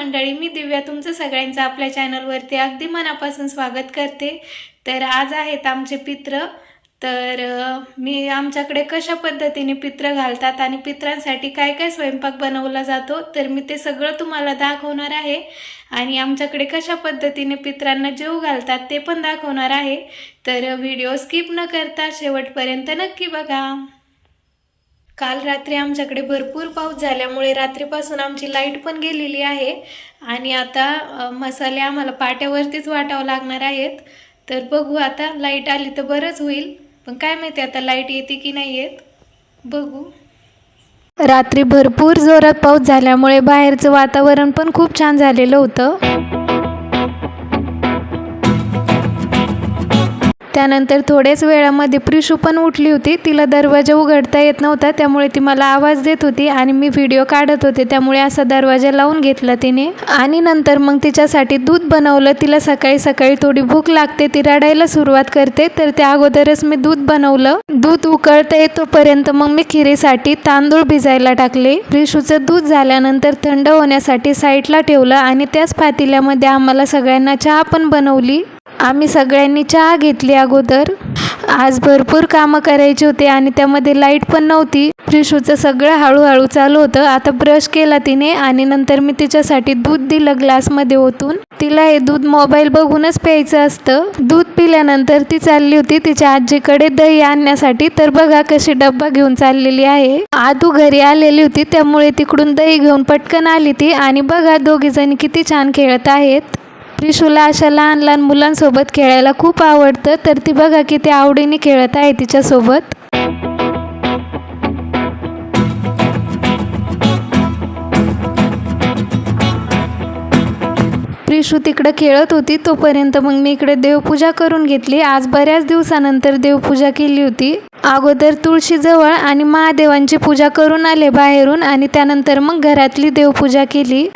मंडळी मी दिव्या तुमचं सगळ्यांचं आपल्या चॅनलवरती अगदी मनापासून स्वागत करते. तर आज आहेत आमचे पित्र. तर मी आमच्याकडे कशा पद्धतीने पित्र घालतात आणि पित्रांसाठी काय काय स्वयंपाक बनवला जातो तर मी ते सगळं तुम्हाला दाखवणार आहे. आणि आमच्याकडे कशा पद्धतीने पित्रांना जेव घालतात ते पण दाखवणार आहे. तर व्हिडिओ स्किप न करता शेवटपर्यंत नक्की बघा. काल रात्री आमच्याकडे भरपूर पाऊस झाल्यामुळे रात्रीपासून आमची लाइट पण गेलेली आहे. आणि आता मसाले आम्हाला पाट्यावरतीच वाटावं लागणार आहेत. तर बघू आता लाइट आली तर बरंच होईल. पण काय माहिती आता लाइट येते की नाही येत? बघू. रात्री भरपूर जोरात पाऊस झाल्यामुळे बाहेरचं वातावरण पण खूप छान झालेलं होतं. त्यानंतर थोड्याच वेळामध्ये प्रिशू पण उठली होती. तिला दरवाजा उघडता येत नव्हता त्यामुळे ती मला आवाज देत होती आणि मी व्हिडिओ काढत होते. त्यामुळे असा दरवाजा लावून घेतला तिने. आणि नंतर मग तिच्यासाठी दूध बनवलं. तिला सकाळी सकाळी थोडी भूक लागते ती रडायला सुरुवात करते. तर त्या अगोदरच मी दूध बनवलं. दूध उकळता येतोपर्यंत मग मी खिरीसाठी तांदूळ भिजायला टाकले. प्रिशूचं दूध झाल्यानंतर थंड होण्यासाठी साईडला ठेवलं आणि त्याच पातेल्यामध्ये आम्हाला सगळ्यांना चहा पण बनवली. आम्ही सगळ्यांनी चहा घेतली अगोदर. आज भरपूर कामं करायची होती आणि त्यामध्ये लाइट पण नव्हती. प्रिशूचं सगळं हळूहळू चालू होतं. आता ब्रश केला तिने आणि नंतर मी तिच्यासाठी दूध दिलं ग्लासमध्ये ओतून. तिला हे दूध मोबाईल बघूनच प्यायचं असतं. दूध पिल्यानंतर ती चालली होती तिच्या आजीकडे दही आणण्यासाठी. तर बघा कशी डब्बा घेऊन चाललेली आहे. आदू घरी आलेली होती त्यामुळे तिकडून दही घेऊन पटकन आली ती. आणि बघा दोघीजणी किती छान खेळत आहेत. प्रिशूला अशा लहान लहान मुलांसोबत खेळायला खूप आवडतं. तर ती बघा किती आवडीने खेळत आहे तिच्यासोबत. प्रिशू तिकडं खेळत होती. तोपर्यंत मग मी इकडे देवपूजा करून घेतली. आज बऱ्याच दिवसानंतर देवपूजा केली होती. अगोदर तुळशीजवळ आणि महादेवांची पूजा करून आले बाहेरून आणि त्यानंतर मग घरातली देवपूजा केली.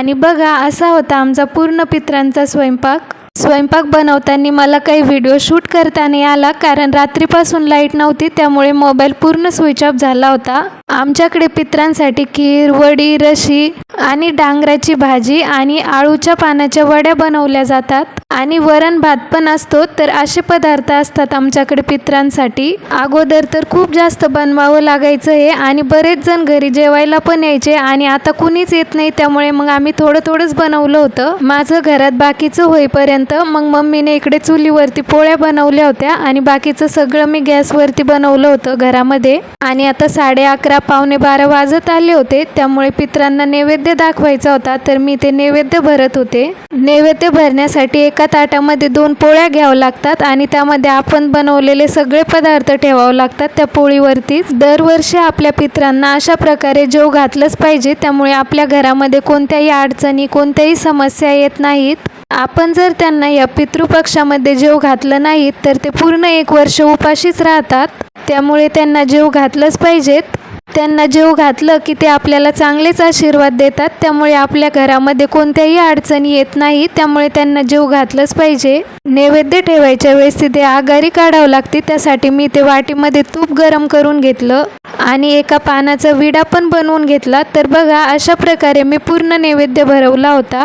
आणि बघा असा होता आमचा पूर्ण पित्रांचा स्वयंपाक. स्वयंपाक बनवताना मला काही व्हिडिओ शूट करता नाही आला कारण रात्रीपासून लाइट नव्हती त्यामुळे मोबाईल पूर्ण स्विच ऑफ झाला होता. आमच्याकडे पित्रांसाठी खीर वडी रशी आणि डांगराची भाजी आणि आळूच्या पानाच्या वड्या बनवल्या जातात. आणि वरण भात पण असतो तर असे पदार्थ असतात आमच्याकडे पित्रांसाठी. अगोदर तर खूप जास्त बनवावं लागायचं हे आणि बरेच जण घरी जेवायला पण यायचे आणि आता कुणीच येत नाही त्यामुळे मग आम्ही थोडं थोडंच बनवलं होतं. माझं घरात बाकीचं होईपर्यंत मग मम्मीने इकडे चुलीवरती पोळ्या बनवल्या होत्या आणि बाकीचं सगळं मी गॅसवरती बनवलं होतं घरामध्ये. आणि आता साडे अकरा पावणे बारा वाजत आले होते त्यामुळे पित्रांना नैवेद्य दाखवायचा होता तर मी ते नैवेद्य भरत होते. नैवेद्य भरण्यासाठी एका ताटामध्ये दोन पोळ्या घ्यावं लागतात आणि त्यामध्ये आपण बनवलेले सगळे पदार्थ ठेवावं लागतात त्या पोळीवरतीच. दरवर्षी आपल्या पित्रांना अशा प्रकारे जेव घातलंच पाहिजे त्यामुळे आपल्या घरामध्ये कोणत्याही अडचणी कोणत्याही समस्या येत नाहीत. आपण जर त्यांना या पितृपक्षामध्ये जेव घातलं नाहीत तर ते पूर्ण एक वर्ष उपाशीच राहतात. त्यामुळे त्यांना जेव घातलंच पाहिजेत. त्यांना जेव घातलं की ते आपल्याला चांगलेच आशीर्वाद देतात. त्यामुळे आपल्या घरामध्ये कोणत्याही अडचणी येत नाही. त्यामुळे त्यांना जेव घातलंच पाहिजे. नैवेद्य ठेवायच्या वेळेस तिथे आगारी काढावं लागते. त्यासाठी मी ते वाटीमध्ये तूप गरम करून घेतलं आणि एका पानाचा विडा पण बनवून घेतला. तर बघा अशा प्रकारे मी पूर्ण नैवेद्य भरवला होता.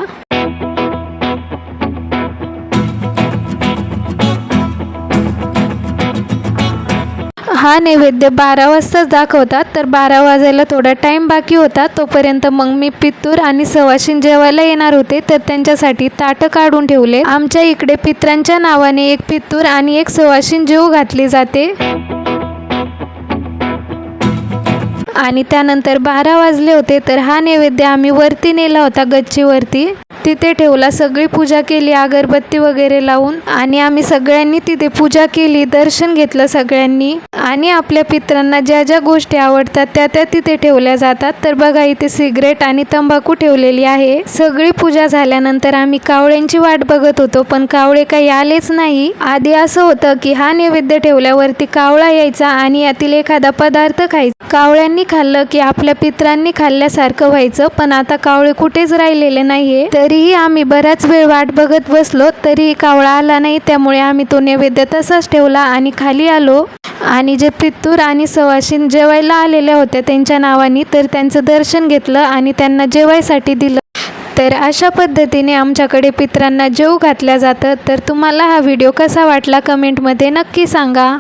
हा नैवेद्य बारा वाजताच दाखवतात तर बारा वाजायला थोडा टाईम बाकी होता तोपर्यंत मग मी पित्तूर आणि सवाशीन जेवायला येणार होते तर त्यांच्यासाठी ताटं काढून ठेवले. आमच्या इकडे पित्रांच्या नावाने एक पित्तूर आणि एक सवाशीन जेव घातली जाते. आणि त्यानंतर बारा वाजले होते तर हा नैवेद्य आम्ही वरती नेला होता गच्चीवरती. तिथे ठेवला. सगळी पूजा केली अगरबत्ती वगैरे लावून. आणि आम्ही सगळ्यांनी तिथे पूजा केली दर्शन घेतलं सगळ्यांनी. आणि आपल्या पित्रांना ज्या ज्या गोष्टी आवडतात त्या त्या तिथे ठेवल्या जातात. तर बघा इथे सिगरेट आणि तंबाखू ठेवलेली आहे. सगळी पूजा झाल्यानंतर आम्ही कावळ्यांची वाट बघत होतो पण कावळे काही आलेच नाही. आधी असं होतं की हा नैवेद्य ठेवल्यावरती कावळा यायचा आणि यातील एखादा पदार्थ खायचा. कावळ्यांनी खाल्लं की आपल्या पित्रांनी खाल्ल्यासारखं व्हायचं पण आता कावळे कुठेच राहिलेले नाहीये. तरीही आम्ही बराच वेळ वाट बघत बसलो तरीही कावळा आला नाही. त्यामुळे आम्ही तो नैवेद्य तसाच ठेवला आणि खाली आलो. आणि जे पित्तूर आणि सवाशीन जेवायला आलेल्या होत्या त्यांच्या नावाने तर त्यांचं दर्शन घेतलं आणि त्यांना जेवायसाठी दिलं. तर अशा पद्धतीने आमच्याकडे पित्रांना जेव घातल्या जातं. तर तुम्हाला हा व्हिडिओ कसा वाटला कमेंटमध्ये नक्की सांगा.